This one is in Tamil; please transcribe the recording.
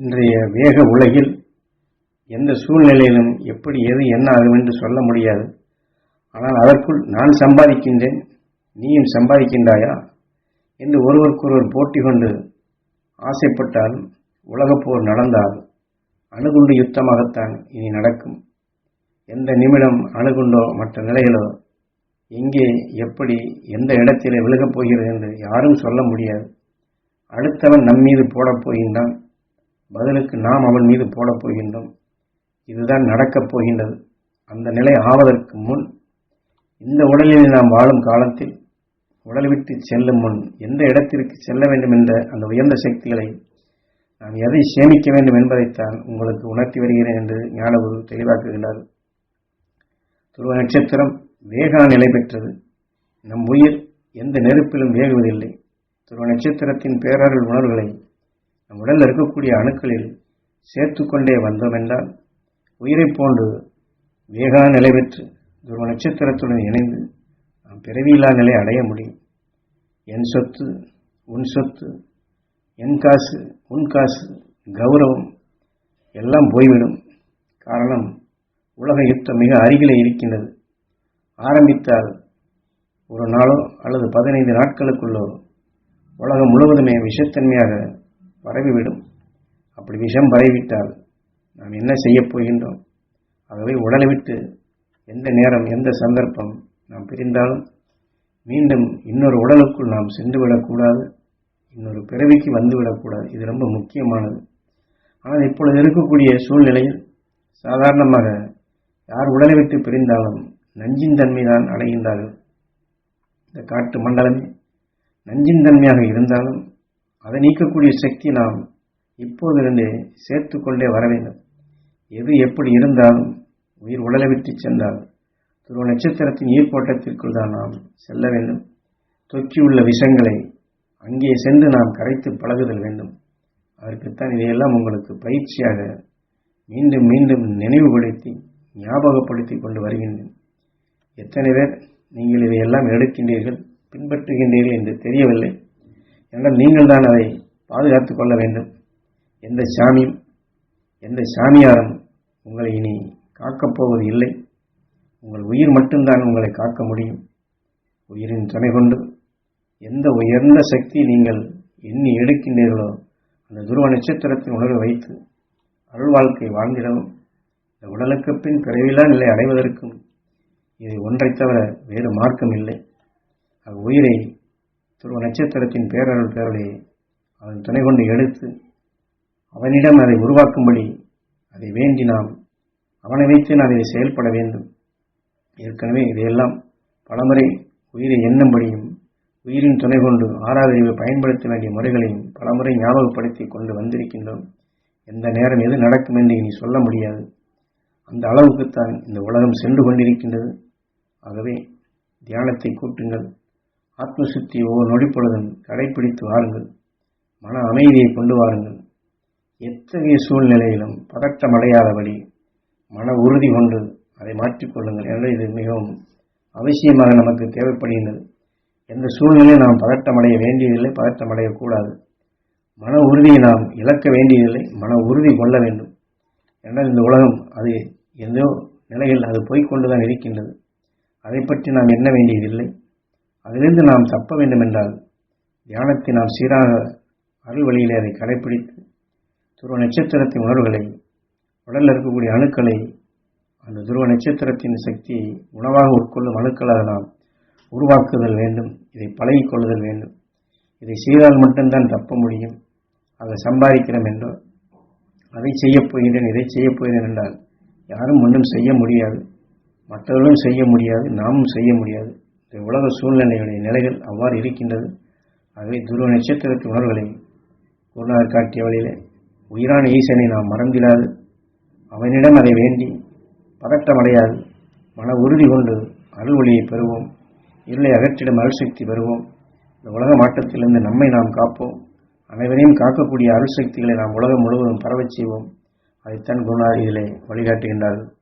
இன்றைய வேக உலகில் எந்த சூழ்நிலையிலும் எப்படி எது என்ன ஆகும் என்று சொல்ல முடியாது. ஆனால் அதற்குள் நான் சம்பாதிக்கின்றேன் நீயும் சம்பாதிக்கின்றாயா என்று ஒருவருக்கொருவர் போட்டி கொண்டு ஆசைப்பட்டால் உலகப்போர் நடந்தால் அணுகுண்டு யுத்தமாகத்தான் இனி நடக்கும். எந்த நிமிடம் அணுகுண்டோ மற்ற நிலைகளோ எங்கே எப்படி எந்த இடத்திலே விழுகப் போகிறது என்று யாரும் சொல்ல முடியாது. அடுத்தவன் நம்மீது போடப் போகின்றான். பதிலுக்கு நாம் அவன் மீது போடப் போகின்றோம். இதுதான் நடக்கப் போகின்றது. அந்த நிலை ஆவதற்கு முன் இந்த உடலில் நாம் வாழும் காலத்தில் உடல் விட்டு செல்லும் முன் எந்த இடத்திற்கு செல்ல வேண்டும் என்ற அந்த உயர்ந்த சக்திகளை நாம் எதை சேமிக்க வேண்டும் என்பதைத்தான் உங்களுக்கு உணர்த்தி வருகிறேன் என்று ஞானகுரு தெளிவாக்குகின்றார். துருவ நட்சத்திரம் வேகா நிலை பெற்றது. நம் உயிர் எந்த நெருப்பிலும் வேகுவதில்லை. துருவ நட்சத்திரத்தின் பேரர்கள் உணர்வுகளை நம் உடலில் இருக்கக்கூடிய அணுக்களில் சேர்த்து கொண்டே வந்தோம் என்றால் உயிரைப் போன்று வேகா நிலை பெற்று துருவ நட்சத்திரத்துடன் இணைந்து நாம் பிறவியில்லா நிலை அடைய முடியும். என் சொத்து உன் சொத்து என் காசு உன் காசு கௌரவம் எல்லாம் போய்விடும். காரணம் உலக யுத்தம் மிக அருகிலே இருக்கின்றது. ஆரம்பித்தால் ஒரு நாளோ அல்லது பதினைந்து நாட்களுக்குள்ளோ உலகம் முழுவதுமே விஷத்தன்மையாக பரவிவிடும் அப்படி விஷம் பரவிவிட்டால் நாம் என்ன செய்யப் போகின்றோம்? ஆகவே உடலை விட்டு எந்த நேரம் எந்த சந்தர்ப்பம் நாம் பிரிந்தாலும் மீண்டும் இன்னொரு உடலுக்குள் நாம் சென்று விடக்கூடாது. இன்னொரு பிறவிக்கு வந்து விடக்கூடாது. இது ரொம்ப முக்கியமானது. ஆனால் இப்பொழுது இருக்கக்கூடிய சூழ்நிலையில் சாதாரணமாக யார் உடலை விட்டு பிரிந்தாலும் நஞ்சின் தன்மை தான் அடைகின்றார்கள். இந்த காட்டு மண்டலமே நஞ்சின் தன்மையாக இருந்தாலும் அதை நீக்கக்கூடிய சக்தி நாம் இப்போதிருந்தே சேர்த்து கொண்டே வர வேண்டும். எது எப்படி இருந்தாலும் உயிர் உடலை விட்டு சென்றால் துருவ நட்சத்திரத்தின் ஈர்ப்போட்டத்திற்குள் தான் நாம் செல்ல வேண்டும். தொற்றியுள்ள விஷங்களை அங்கே சென்று நாம் கரைத்து பழகுதல் வேண்டும். அதற்குத்தான் இதையெல்லாம் உங்களுக்கு பயிற்சியாக மீண்டும் மீண்டும் நினைவுபடுத்தி ஞாபகப்படுத்தி கொண்டு வருகின்றேன். எத்தனை பேர் நீங்கள் இதையெல்லாம் எடுக்கின்றீர்கள் பின்பற்றுகின்றீர்கள் என்று தெரியவில்லை. என்றால் நீங்கள் தான் அதை பாதுகாத்து கொள்ள வேண்டும். எந்த சாமியும் எந்த சாமியாரும் உங்களை இனி காக்கப் போவது இல்லை. உங்கள் உயிர் மட்டும்தான் உங்களை காக்க முடியும். உயிரின் துணை கொண்டு எந்த உயர்ந்த சக்தி நீங்கள் எண்ணி எடுக்கின்றீர்களோ அந்த துருவ நட்சத்திரத்தின் உணர்வை வைத்து அருள் வாழ்க்கை வாழ்ந்திடவும். இந்த உடலுக்கு பின் பிறவிலா நிலை அடைவதற்கும் இது ஒன்றை தவிர வேறு மார்க்கம் இல்லை. அது உயிரை துருவ நட்சத்திரத்தின் பேரருள் பேரலையை அவன் துணை கொண்டு எடுத்து அவனிடம் அதை உருவாக்கும்படி அதை வேண்டி நாம் அவனை வைத்து நான் இதை செயல்பட வேண்டும். ஏற்கனவே இதையெல்லாம் பலமுறை உயிரை எண்ணும்படியும் உயிரின் துணை கொண்டு ஆறாவது பயன்படுத்த வேண்டிய முறைகளையும் பலமுறை ஞாபகப்படுத்தி கொண்டு வந்திருக்கின்றோம். எந்த நேரம் எது நடக்கும் என்று இனி சொல்ல முடியாது. அந்த அளவுக்குத்தான் இந்த உலகம் சென்று கொண்டிருக்கின்றது. ஆகவே தியானத்தை கூட்டுங்கள். ஆத்மசுத்தி ஒவ்வொரு நொடிப்பொழுதும் கடைபிடித்து வாருங்கள். மன அமைதியை கொண்டு வாருங்கள். எத்தகைய சூழ்நிலையிலும் பதட்டமடையாதபடி மன உறுதி கொண்டு அதை மாற்றிக்கொள்ளுங்கள் என்று இது மிகவும் அவசியமாக நமக்கு தேவைப்படுகின்றது. எந்த சூழ்நிலையும் நாம் பதட்டமடைய வேண்டியதில்லை பதட்டமடையக்கூடாது. மன உறுதியை நாம் இழக்க வேண்டியதில்லை மன உறுதி கொள்ள வேண்டும். என்றால் இந்த உலகம் அது எந்தோ நிலையில் அது போய்கொண்டுதான் இருக்கின்றது. அதை பற்றி நாம் எண்ண வேண்டியதில்லை. அதிலிருந்து நாம் தப்ப வேண்டும் என்றால் தியானத்தை நாம் சீராக அருள் வழியிலே அதை கடைபிடித்து துருவ நட்சத்திரத்தின் உணர்வுகளை உடலில் இருக்கக்கூடிய அணுக்களை அந்த துருவ நட்சத்திரத்தின் சக்தியை உணவாக உட்கொள்ளும் அணுக்களாக நாம் உருவாக்குதல் வேண்டும் இதை பழகிக்கொள்ளுதல் வேண்டும். இதை செய்தால் மட்டும்தான் தப்ப முடியும். அதை சம்பாதிக்கிறோம் என்றோ அதை செய்யப்போகின்றேன் இதை செய்யப் போகிறேன் என்றால் யாரும் ஒன்றும் செய்ய முடியாது. மற்றவர்களும் செய்ய முடியாது நாமும் செய்ய முடியாது. உலக சூழ்நிலையுடைய நிலைகள் அவ்வாறு இருக்கின்றது. ஆகவே துருவ நட்சத்திரத்து உணர்வுகளை குருநாதர் காட்டிய வழியிலே உயிரான ஈசனை நாம் மறந்திடாது. அவனிடம் அதை வேண்டி பதட்டமடையாது. மன உறுதி கொண்டு அருள் ஒளியை பெறுவோம். இருளை அகற்றிடும் அருள்சக்தி பெறுவோம். இந்த உலக மாற்றத்திலிருந்து நம்மை நாம் காப்போம். அனைவரையும் காக்கக்கூடிய அருள் சக்திகளை நாம் உலகம் முழுவதும் பரவச் செய்வோம். அதைத்தான் குருநாதர் இதிலே வழிகாட்டுகின்றார்கள்.